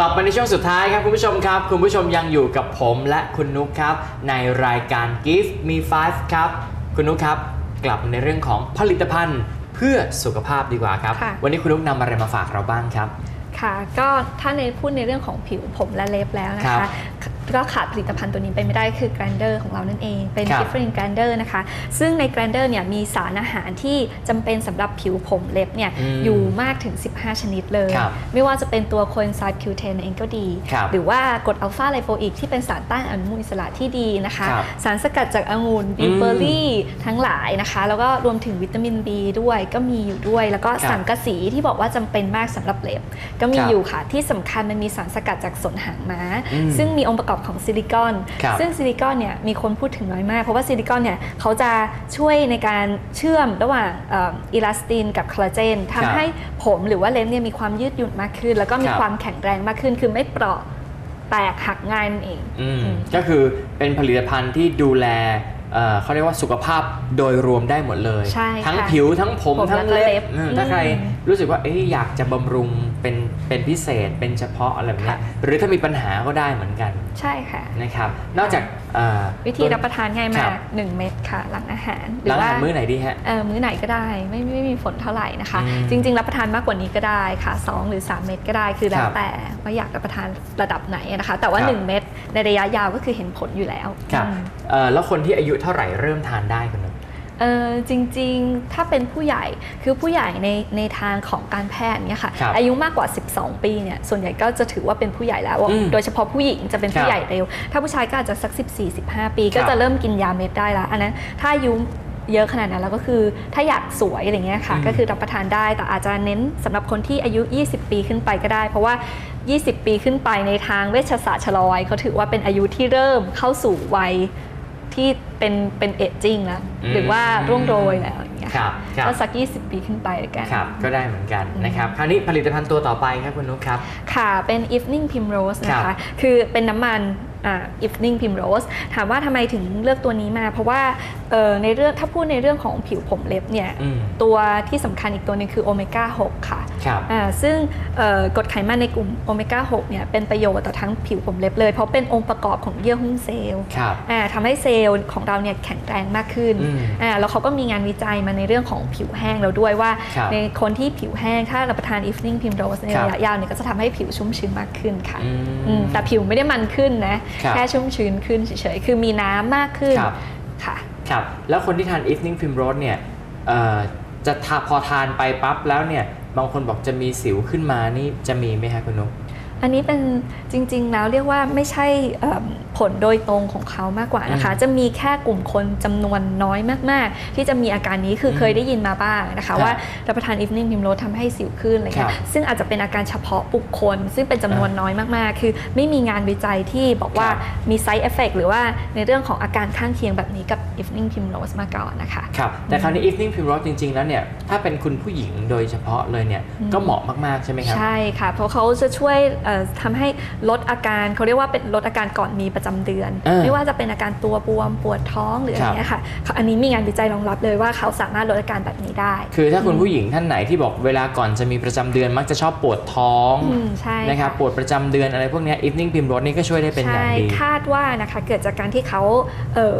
กลับมาในช่วงสุดท้ายครับคุณผู้ชมครับ คุณผู้ชมยังอยู่กับผมและคุณนุกครับ ในรายการ Give Me Five ครับ คุณนุกครับ กลับมาในเรื่องของผลิตภัณฑ์เพื่อสุขภาพดีกว่าครับ ค่ะ วันนี้คุณนุกนำอะไรมาฝากเราบ้างครับ ค่ะก็ถ้าในพูดในเรื่องของผิวผมและเล็บแล้วนะครัคะบ ก็ขาดผลิตภัณฑ์ตัวนี้ไปไม่ได้คือ Grander ของเรานั่นเอง เป็นครับ Different Grander นะคะ ซึ่งใน Grander เนี่ยมีสารอาหารที่จำเป็นสำหรับผิวผมเล็บเนี่ยอืมอยู่มากถึง 15 ชนิดเลยครับไม่ว่าจะเป็นตัวโคเอนไซม์ Q10 เองก็ดีครับหรือว่ากรดอัลฟาไลโฟอิกที่เป็นสารต้านอนุมูลอิสระที่ดีนะคะครับสารสกัดจากองุ่นบิวเบอรี่ทั้งหลายนะคะ แล้วก็รวมถึงวิตามิน B ด้วยก็มีอยู่ด้วย แล้วก็ครับสังกะสีที่บอกว่าจำเป็นมากสำหรับเล็บ ก็มีครับอยู่ค่ะที่สำคัญมันมีสารสกัดจากสนหางม้าอืมซึ่งมีองค์ประกอบของซิลิคอนครับซึ่งซิลิคอนเนี่ยมีคนพูดถึงน้อยมาก เพราะว่าซิลิคอนเนี่ยเขาจะช่วยในการเชื่อมระหว่างเอิลาสตินกับคอลลาเจนครับทำให้ผมหรือว่าเล็บเนี่ยมีความยืดหยุ่นมากขึ้น แล้วก็มีครับความแข็งแรงมากขึ้น คือไม่เปราะแตกหักง่ายนั่นเองอืมอืมก็คือเป็นผลิตภัณฑ์ที่ดูแลเอ่อเขาเรียกว่าสุขภาพโดยรวมได้หมดเลยใช่ค่ะทั้งผิวทั้งผมผมทั้งแล้วก็เล็เล็บบอืมถ้าอืมใครรู้สึกว่าเอ๊ะอยากจะบำรุงเป็นเป็นพิเศษเป็นเฉพาะอะไรแบบเนี้ยค่ะหรือถ้ามีปัญหาก็ได้เหมือนกัน ใช่ค่ะ นะครับ นอกจากเอ่อ วิธีรับประทานง่ายคมารัก บ 1 เม็ดค่ะ หลังอาหารหลังอาหารมื้อไหนดีฮะ เออมื้อไหนก็ได้ไม่ไม่ไม่มีผลเท่าไหร่นะคะ อืมจริง ๆ รับประทานมากกว่านี้ก็ได้ค่ะ 2 หรือ 3 เม็ดก็ได้คือแล้ควรับแต่ว่าอยากรับประทานระดับไหนนะคะ แต่ว่า ครับ 1 เม็ดในระยะยาวก็คือเห็นผลอยู่แล้วครับอืมเอ่อแล้วคนที่อายุเท่าไหร่เริ่มทานได้คุณนุ๊ก เออจริงๆ ถ้าเป็นผู้ใหญ่คือผู้ใหญ่ในในทางของการแพทย์เนี่ยค่ะครับอายุมากกว่า 12 ปีเนี่ยส่วนใหญ่ก็จะถือว่าเป็นผู้ใหญ่แล้ว อืมโดยเฉพาะผู้หญิงจะเป็นครัผู้บใหญ่เร็ว ถ้าผู้ชายก็อาจจะสัก 14-15 ปี ก็ครับจะเริ่มกินยาเม็ดได้แล้วอันนั้นถ้าอายุเยอะขนาดนั้นแล้วก็คือถ้าอยากสวยอะไรเงี้ยค่ะ อืม ก็คือรับประทานได้แต่อาจจะเน้นสำหรับคนที่อายุ 20 ปีขึ้นไปก็ได้ เพราะว่า 20 ปีขึ้นไปในทางเวชศาสตร์ชะลอวัยเขาถือว่าเป็นอายุที่เริ่มเข้าสู่วัย ที่เป็นเป็นเอจจิ้งแล้วอืมหรือว่าร่วงโรยแล้วอย่างเงี้ยครับครับก็สัก 20 ปีขึ้นไปแล้วกันครับก็ได้เหมือนกันนะครับคราวนี้ผลิตภัณฑ์ตัวต่อไปครับคุณนุ๊กครับ ค่ะเป็น evening primrose นะครัคะบคือเป็นน้ำมันอ่า evening primrose ถามว่าทำไมถึงเลือกตัวนี้มา เพราะว่าเอ่อในเรื่องถ้าพูดในเรื่องของผิวผมเล็บเนี่ยอืมตัวที่สำคัญอีกตัวหนึงคือโอเมก้า6ค่ะครับอ่าซึ่งเอ่อกรดไขมันในกลุ่มโอเมก้า 6 เนี่ยเป็นประโยชน์ต่อทั้งผิวผมเล็บเลย เพราะเป็นองค์ประกอบของเยื่อหุ้มเซลล์ครับอ่าทำให้เซลล์ของเราเนี่ยแข็งแรงมากขึ้นอืมอ่าแล้วเขาก็มีงานวิจัยมาในเรื่องของผิวแห้งแล้วด้วยว่าครับในคนที่ผิวแห้งถ้ารับประทาน evening primrose ในครับระยะยาวเนี่ยก็จะทำให้ผิวชุ่มชื้นมากขึ้นค่ะอืมอืมแต่ผิวไม่ได้มันขึ้นนะครับแค่ชุ่มชื้นขึ้นเฉยๆคือมีน้ำมากขึ้นครับค่ะครับแล้วคนที่ทาน evening primrose เนี่ยเอ่อจะทาพอทานไปปั๊บแล้วเนี่ย บางคนบอกจะมีสิวขึ้นมานี่จะมีไหมคะคุณนุ๊กอันนี้เป็นจริง ๆ แล้วเรียกว่าไม่ใช่ ผลโดยตรงของเขามากกว่านะคะอืมจะมีแค่กลุ่มคนจำนวนน้อยมากๆ ที่จะมีอาการนี้คืออมเคยได้ยินมาบ้างนะครัคะบว่ารับประทาน evening primrose ทำให้สิวขึ้นอะไรคเงี้รัยบซึ่งอาจจะเป็นอาการเฉพาะบุคคล ซึ่งเป็นจำนวนน้อยมากๆ คือไม่มีงานวิจัยที่บอกว่าครับมี side effect หรือว่าในเรื่องของอาการข้างเคียงแบบนี้กับ evening primrose มาก่อนนะคะครับแต่คราวนี้ evening primrose จริง ๆ แล้วเนี่ยถ้าเป็นคุณผู้หญิงโดยเฉพาะเลยเนี่ยอืมก็เหมาะมากๆใช่ไหมครับใช่ค่ะเพราะเขาจะช่วยเอ่อทำให้ลดอาการเขาเรียกว่าเป็นลดอาการก่อนมีประจำเดือนเออไม่ว่าจะเป็นอาการตัวบวมปวดท้องหรืออะไรครับเงี้ยค่ะเขาอันนี้มีงานวิจัยรองรับเลยว่าเขาสามารถลดอาการแบบนี้ได้ คือถ้าคุณผู้หญิงท่านไหนที่บอกเวลาก่อนจะมีประจำเดือนมักจะชอบปวดท้องอืมใช่นะครับปวดประจำเดือนอะไรพวกเนี้ย evening primrose นี่ก็ช่วยได้เป็นอย่างใช่ดีคาดว่านะคะเกิดจากการที่เขาเอ่อ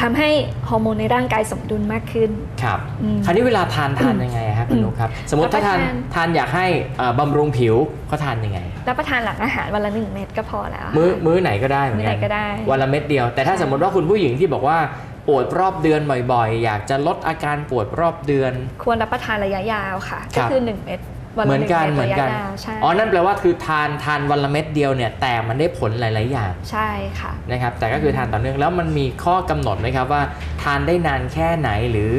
ทำให้ฮอร์โมนในร่างกายสมดุลมากขึ้น ครับอืมคราวนี้เวลาทานทานยังไงฮะคุณนุ๊กครับ สมมติถ้าทานรับประทานทานอยากให้เอ่อบำรุงผิวเขาทานยังไง รับประทานหลังอาหารวันละหนึ่งเม็ดก็พอแล้ว มื้อมื้อไหนก็ได้เหมือนมื้อไหกันนก็ได้ วันละเม็ดเดียว แต่ถ้าสมมติว่าคุณผู้หญิงที่บอกว่าปวดรอบเดือนบ่อยๆ อยากจะลดอาการปวดรอบเดือน ควรรับประทานระยะยาวค่ะครัก็บคือหนึ่งเม็ด วันเหมืละอนหนึ่งกันเม็ดเหมือระนยะกันยาวใช่อ๋อ นั่นแปลว่าคือทานทานวันละเม็ดเดียวเนี่ยแต่มันได้ผลหลาย ๆ อย่างใช่ค่ะ นะครับ แต่ก็คือทานต่อเนื่องแล้วมันมีข้อกำหนดไหมครับว่า ทานได้นานแค่ไหนหรือ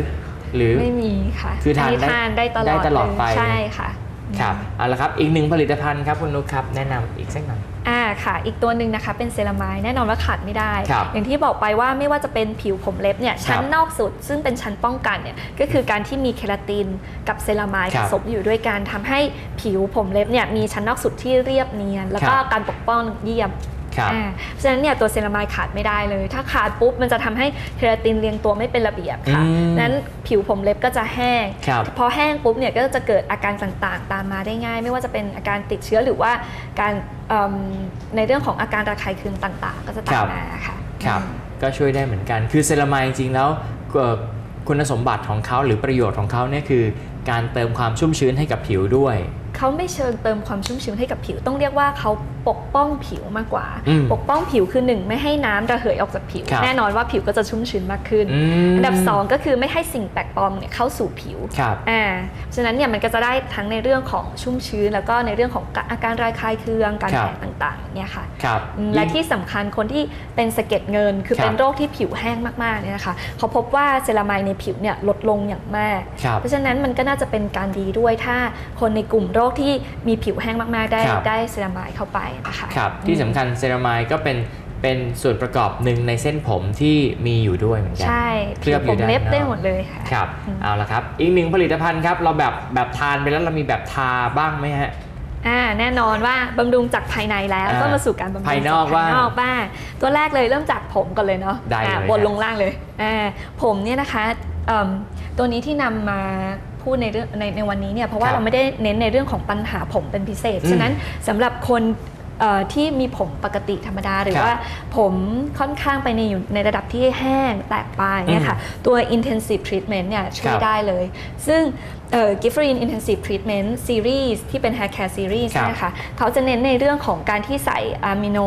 หรือ ไม่มีค่ะคือทานนนี้ได้ทานได้ตลอดได้ตลอดเยไปใช่ค่ะ ครับเอาละครับอีกหนึ่งผลิตภัณฑ์ครับคุณนุ๊กครับแนะนำอีกสักหน่อย อ่าค่ะ อีกตัวหนึ่งนะคะเป็นเซรามายแน่นอนว่าขาดไม่ได้ ครับอย่างที่บอกไปว่าไม่ว่าจะเป็นผิวผมเล็บเนี่ยชั้นครับนอกสุด ซึ่งเป็นชั้นป้องกันเนี่ยก็คือการที่มีเคราตินกับเซรามายคผรับสมอยู่ด้วยกันทำให้ผิวผมเล็บเนี่ยมีชั้นนอกสุดที่เรียบเนียน แล้วก็ครับ การปกป้องเยี่ยมครับอ่า เพราะฉะนั้นเนี่ยตัวเซรามายขาดไม่ได้เลย ถ้าขาดปุ๊บมันจะทำให้เคราตินเรียงตัวไม่เป็นระเบียบค่ะอืมนั้นผิวผมเล็บก็จะแห้งครับพอแห้งปุ๊บเนี่ยก็จะเกิดอาการต่างๆ ตามมาได้ง่าย ไม่ว่าจะเป็นอาการติดเชื้อหรือว่าการเอิ่มในเรื่องของอาการระคายเคืองต่างๆ ก็จะตามมาค่ะครับก็ช่วยได้เหมือนกัน คือเซรามายจริงๆแล้วเอ่อคุณสมบัติของเขาหรือประโยชน์ของเขาเนี่ยคือการเติมความชุ่มชื้นให้กับผิวด้วย เขาไม่เชิงเติมความชุ่มชื้นให้กับผิว ต้องเรียกว่าเขาปกป้องผิวมากกว่าอืมปกป้องผิวคือหนึ่งไม่ให้น้ำระเหยออกจากผิวครับแน่นอนว่าผิวก็จะชุ่มชื้นมากขึ้นอืมอันดับสองก็คือไม่ให้สิ่งแปลกปลอมเนี่ยเข้าสู่ผิวครับอ่าฉะนั้นเนี่ยมันก็จะได้ทั้งในเรื่องของชุ่มชื้น แล้วก็ในเรื่องของอาการระคายเคืองการครับแพ้ต่างๆเนี่ยค่ะครับอืมและที่สำคัญคนที่เป็นสะเก็ดเงิน คือครับเป็นโรคที่ผิวแห้งมากๆเนี่ยนะคะเขาพบว่าเซรามายในผิวเนี่ยลดลงอย่างมากครับเพราะฉะนั้นมันก็น่าจะเป็นการดีด้วยถ้าคนในกลุ่มโรคที่มีผิวแห้งมากๆ ได้ครับได้เซรามายเข้าไปนะคะครับที่สำคัญเซรามายก็เป็นเป็นส่วนประกอบหนึ่งในเส้นผมที่มีอยู่ด้วยเหมือนกัใช่เคลือบอผยู่มด้านเล็บนอกได้หมดเลยค่ะครับอืมเอาละครับอีกหนึ่งผลิตภัณฑ์ครับเราแบบแบบทานไปแล้วเรามีแบบทาบ้างไหมฮะอ่าแน่นอนว่าบำรุงจากภายในแล้วอ่าก็มาสู่การบำรุงภายนอกจภายนอกบ้างบ้างตัวแรกเลยเริ่มจากผมก่อนเลยเนาะได้เลยอ่าครับบนลงล่างเลยอ่าผมเนี่ยนะคะเอิ่มตัวนี้ที่นำมา พูดในเรื่องในในวันนี้เนี่ยเพราะว่าครับเราไม่ได้เน้นในเรื่องของปัญหาผมเป็นพิเศษ อืม ฉะนั้นสำหรับคนเอ่อ ที่มีผมปกติธรรมดา หรือครับว่าผมค่อนข้างไปในอยู่ในระดับที่แห้งแตกปลายเนี่ยค่ะตัว intensive treatment เนี่ยช่วยครับได้เลย ซึ่งเอ่อ Gifford Intensive Treatment Series ที่เป็น Hair Care Series ครับนะคะเขาจะเน้นในเรื่องของการที่ใส่อะมิโน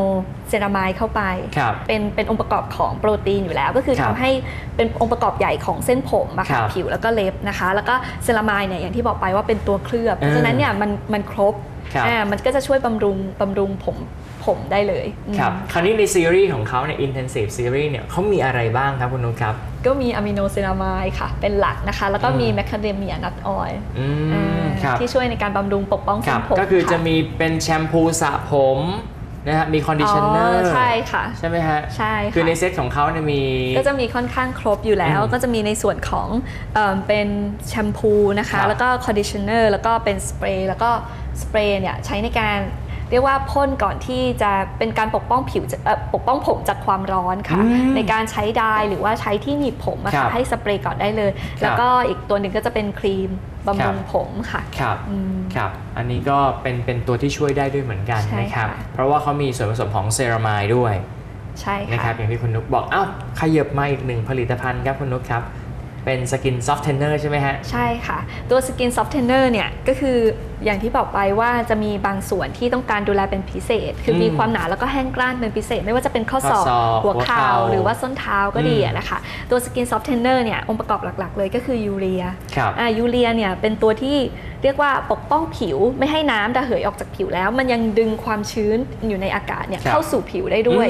เซรามายเข้าไปครับเป็นเป็นองค์ประกอบของโปรตีนอยู่แล้ว ก็คือครับทำให้เป็นองค์ประกอบใหญ่ของเส้นผมอะครัค่ะบผิวแล้วก็เล็บนะคะ แล้วก็เซรามายเนี่ยอย่างที่บอกไปว่าเป็นตัวเคลือบ เพราะฉะนั้นเนี่ยมันมันครบครับ อ่ามันก็จะช่วยบำรุงบำรุงผมผมได้เลยอืมครับคราวนี้ในซีรีส์ของเขาใน Intensive Series เนี่ยเขามีอะไรบ้างครับคุณนุชครับ ก็มีอะมิโนเซรามายค่ะ เป็นหลักนะคะ แล้วก็มีอืมแมคคาเดเมียนัทออยล์อืมครับที่ช่วยในการบำรุงปกป้องคเส้รันบผมก็คือจะะมีเป็นแชมพูสระผม นะฮะมีคอนดิชเนอร์อ๋อใช่ค่ะใช่ไหมฮะใช่ค่ะคือในเซตของเขาเนี่ยมี ก็จะมีค่อนข้างครบอยู่แล้วอืมก็จะมีในส่วนของเอิ่มเป็นแชมพูนะครัคะบแล้วก็คอนดิชเนอร์แล้วก็เป็นสเปรย์แล้วก็สเปรย์เนี่ยใช้ในการเรียกว่าพ่นก่อนที่จะเป็นการปกป้องผิวจะเอ่อปกป้องผมจากความร้อนค่ะอืมในการใช้ไดร์หรือว่าใช้ที่หนีบผมอะครัค่ะบให้สเปรย์ก่อนได้เลย แล้วก็อีกตัวหนึ่งก็จะเป็นครีมบำรุงครับผมค่ะครับอืมครับ อันนี้ก็เป็นเป็นตัวที่ช่วยได้ด้วยเหมือนกันใช่นะครับค่ะเพราะว่าเขามีส่วนผสมของเซรามายด้วยใช่นะครัค่ะบอย่างที่คุณนุกบอกอ้าวขยับมาอีกหนึ่งผลิตภัณฑ์ครับคุณนุกครับ เป็นสกินซอฟต์เทนเนอร์ใช่ไหมฮะ ใช่ค่ะ ตัวสกินซอฟ t เทนเนอร์เนี่ย ก็คืออย่างที่บอกไปว่าจะมีบางส่วนที่ต้องการดูแลเป็นพิเศษ คืออมมีความหนาแล้วก็แห้งกร้านเป็นพิเศษ ไม่ว่าจะเป็นข้อศอกข้อศอกหัวเข่าหัวเข่าหรือว่าส้นเท้าก็ดีอืมอะนะคะ ตัวสกินซอฟ t เทนเนอร์เนี่ย องค์ประกอบหลักๆ เลยก็คือยูเรียครับอ่ายูเรียเนี่ยเป็นตัวที่เรียกว่าปกป้องผิวไม่ให้น้ำระเหยออกจากผิวแล้ว มันยังดึงความชื้นอยู่ในอากาศเนี่ยครับเข้าสู่ผิวได้ด้วย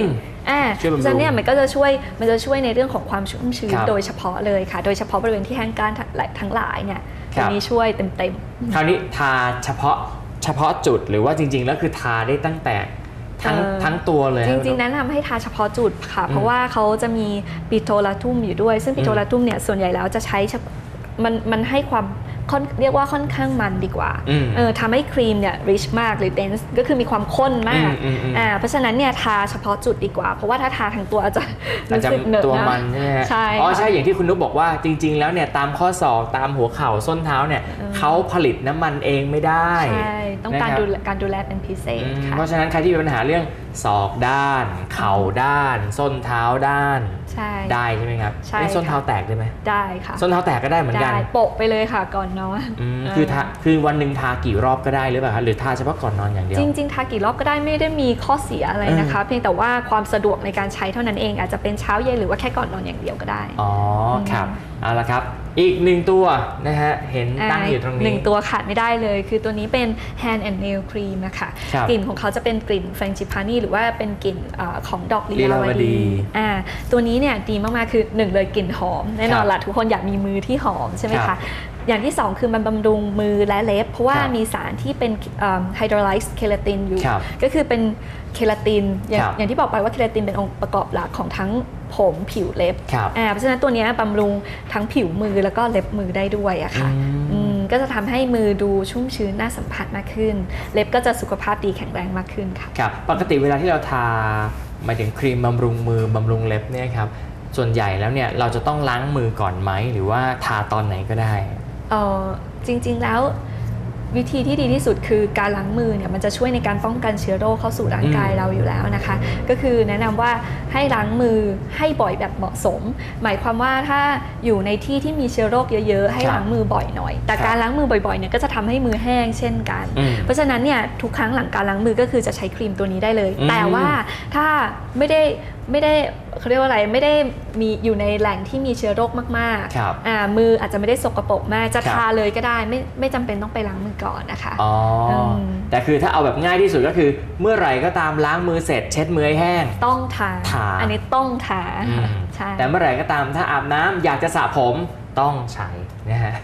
อืมอ่าช่วยบำรุงเพราะฉะนั้นเนี่ยมันก็จะช่วยมันจะช่วยในเรื่องของความชุ่มชื้นครับโดยเฉพาะเลยค่ะ โดยเฉพาะบริเวณที่แห้งกร้านทั้งหลายเนี่ยครัตัวบนี้ช่วยเต็มคราวนี้ทาเฉพาะเฉพาะจุดหรือว่าจริง ๆ แล้วคือทาได้ตั้งแต่ทั้งเออทั้งตัวเลยๆคจบริงๆแนะนำให้ทาเฉพาะจุดค่ะ เพราะว่าเขาจะมีปิโตลาทุ่มอยู่ด้วย ซึ่งปิโตลาทุ่มเนี่ยส่วนใหญ่แล้วจะใช้เฉพาะมันมันให้ความค่อน เรียกว่าค่อนข้างมันดีกว่าอืมเออทำให้ครีมเนี่ย rich มากหรือ dense ก็คือมีความข้นมากอืมอืมอืมอ่าเพราะฉะนั้นเนี่ยทาเฉพาะจุดดีกว่า เพราะว่าถ้าทาทั้งตัวอาจจะอาจรู้จะสึกเหนอะตัวนะมันใช่ไหมฮะใช่อ๋อค่ะใช่อย่างที่คุณนุกบอกว่าจริง ๆ แล้วเนี่ยตามข้อศอกตามหัวเข่าส้นเท้าเนี่ยเขาผลิตน้ำมันเองไม่ได้ใช่ต้องการนะครับดูแลการดูแลเป็นพิเศอืษมค่ะเพราะฉะนั้นใครที่มีปัญหาเรื่องศอกด้าน เข่าด้าน ส้นเท้าด้านใช่ได้ใช่ไหมครับใช่เอ๊ะส้นค่ะเท้าแตกได้ไหมได้ค่ะ ส้นเท้าแตกก็ได้เหมือนกันได้โปะไปเลยค่ะก่อนนอนอืมเคือทาคือวันหนึ่งทากี่รอบก็ได้หรือเปล่าครับหรือทาเฉพาะก่อนนอนอย่างเดียว จริง ๆ ทากี่รอบก็ได้ไม่ได้มีข้อเสียอะไรนะคะ เพียงแต่ว่าความสะดวกในการใช้เท่านั้นเองอาจจะเป็นเช้าเย็นหรือว่าแค่ก่อนนอนอย่างเดียวก็ได้ อ๋อครับเอาละครับอีกหนึ่งตัวนะฮะ เห็นตั้งอยู่ตรงหนี้นึ่งตัวขาดไม่ได้เลย คือตัวนี้เป็น hand and nail cream นะคะครับกลิ่นของเขาจะเป็นกลิ่น frangipani หรือว่าเป็นกลิ่นเออของดอกลีลีลาลาววดีดีอ่าตัวนี้เนี่ยดีมาก ๆ คือหนึ่งเลยกลิ่นหอม แน่นอครันบละทุกคนอยากมีมือที่หอมใช่ไหมครัคะบ อย่างที่สองคือมันบำรุงมือและเล็บ เพราะว่าครับมีสารที่เป็นไฮโดรไลซ์เคลาตินอยู่ครับก็คือเป็นเคลาตินอย่างครับอย่างที่บอกไปว่าเคลาตินเป็นองค์ประกอบหลักของทั้งผมผิวเล็บครับอ่าเพราะฉะนั้นตัวเนี้ยบำรุงทั้งผิวมือแล้วก็เล็บมือได้ด้วยอะค่ะอืมอืมก็ก็จะทำให้มือดูชุ่มชื้นน่าสัมผัสมากขึ้น เล็บก็จะสุขภาพดีแข็งแรงมากขึ้นค่ะครับปกติเวลาที่เราทาหมายถึงครีมบำรุงมือบำรุงเล็บเนี่ยครับส่วนใหญ่แล้วเนี่ยเราจะต้องล้างมือก่อนไหมหรือว่าทาตอนไหนก็ได้ เออจริง ๆ แล้ววิธีที่ดีที่สุดคือการล้างมือเนี่ยมันจะช่วยในการป้องกันเชื้อโรคเข้าสู่ร่างกายอืมเราอยู่แล้วนะคะ ก็คือแนะนำว่าให้ล้างมือให้บ่อยแบบเหมาะสม หมายความว่าถ้าอยู่ในที่ที่มีเชื้อโรคเยอะๆ ให้ครับล้างมือบ่อยหน่อย แต่ครับการล้างมือบ่อยๆเนี่ยก็จะทำให้มือแห้งเช่นกันอืมเพราะฉะนั้นเนี่ยทุกครั้งหลังการล้างมือก็คือจะใช้ครีมตัวนี้ได้เลยอืมแต่ว่าถ้าไม่ได้ ไม่ได้เขาเรียกว่าอะไรไม่ได้มีอยู่ในแหล่งที่มีเชื้อโรคมากครับอ่ามืออาจจะไม่ได้สกปรกมากจะครับทาเลยก็ได้ไม่ไม่จำเป็นต้องไปล้างมือก่อนนะคะอ๋ออมแต่คือถ้าเอาแบบง่ายที่สุดก็คือ เมื่อไหร่ก็ตามล้างมือเสร็จเช็ดมือให้แห้ง ต้องทาทาอันนี้ต้องทาอืมใช่แต่เมื่อไหร่ก็ตามถ้าอาบน้ำอยากจะสระผมต้องใช้นะฮะ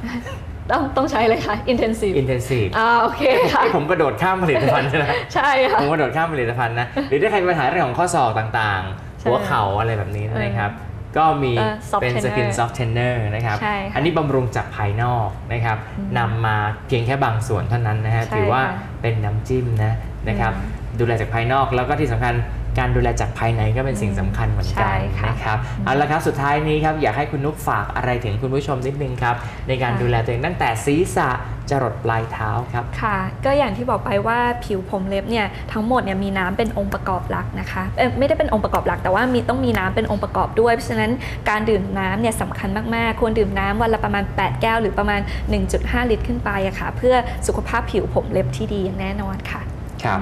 ต้องต้องใช้เลยค่ะ intensive intensive อ่าโอเคค่ะผมกระโดดข้ามผลิตภัณฑ์ใช่ไหมใช่ค่ะผมกระโดดข้ามผลิตภัณฑ์นะหรือถ้าใครมีปัญหาเรื่องของข้อศอกต่างๆใช่ หัวเข่าอะไรแบบนี้นะครับก็มีเออ soft เป็น tenner skin soft tenner นะครับใช่ค่ะอันนี้บำรุงจากภายนอกนะครับอืมนำมาเพียงแค่บางส่วนเท่านั้นนะฮะใช่ถือว่าค่ะเป็นน้ำจิ้มนะนะครับอืมดูแลจากภายนอกแล้วก็ที่สำคัญ การดูแลจากภายในก็เป็นสิ่งสำคัญเหมือนกัใช่นค่ะนะครับเอาละครับสุดท้ายนี้ครับอยากให้คุณนุกฝากอะไรถึงคุณผู้ชมนิดนึงครับในการค่ะดูแลตัวเองตั้งแต่ศีรษะจรดปลายเท้าครับค่ะ ก็อย่างที่บอกไปว่าผิวผมเล็บเนี่ยทั้งหมดเนี่ยมีน้ำเป็นองค์ประกอบหลักนะคะเอ่อไม่ได้เป็นองค์ประกอบหลัก แต่ว่ามีต้องมีน้ำเป็นองค์ประกอบด้วย เพราะฉะนั้นการดื่มน้ำเนี่ยสำคัญมากๆ ควรดื่มน้ำวันละประมาณ 8 แก้วหรือประมาณ 1.5 ลิตรขึ้นไปอะค่ะ เพื่อสุขภาพผิวผมเล็บที่ดีอย่างแน่นอนค่ะครับ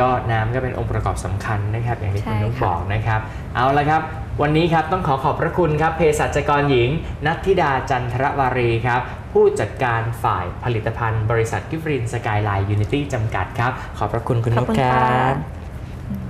ก็น้ำก็เป็นองค์ประกอบสำคัญนะครับ อย่างที่คุณใช่นุกค่ะบอกนะครับ เอาละครับ วันนี้ครับต้องขอขอบพระคุณครับเภสัชกรหญิง นัทธิดาจันทรวารีครับ ผู้จัดการฝ่ายผลิตภัณฑ์บริษัทกิฟรินสกายไลน์ยูนิตี้จำกัดครับ ขอบพระคุณคุณขอนุบกคุณคค่ะรับ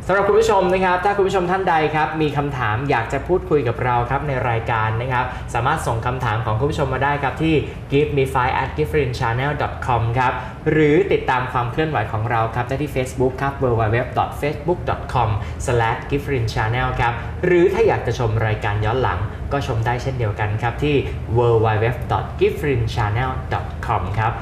สำหรับคุณผู้ชมนะครับ ถ้าคุณผู้ชมท่านใดครับ มีคำถามอยากจะพูดคุยกับเราครับในรายการนะครับ สามารถส่งคำถามของคุณผู้ชมมาได้ครับที่ give me five at different channel com ครับหรือติดตามความเคลื่อนไหวของเราครับได้ที่ Facebook ครับ www.facebook.com slash different channel ครับหรือถ้าอยากจะชมรายการย้อนหลัง ก็ชมได้เช่นเดียวกันครับที่ www.gifrinchannel.com ครับ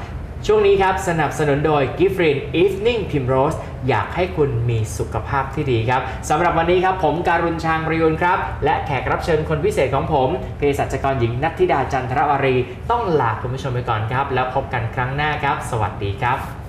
ช่วงนี้ครับ สนับสนุนโดย g i f r i n Evening Primrose อยากให้คุณมีสุขภาพที่ดีครับสำหรับวันนี้ครับ ผมการุณชางประยุนครับ และแขกรับเชิญคนพิเศษของผมเภสัชกรหญิงนัทธิดาจันทรวารี ต้องลาคุณผู้ชมไปก่อนครับ แล้วพบกันครั้งหน้าครับ สวัสดีครับ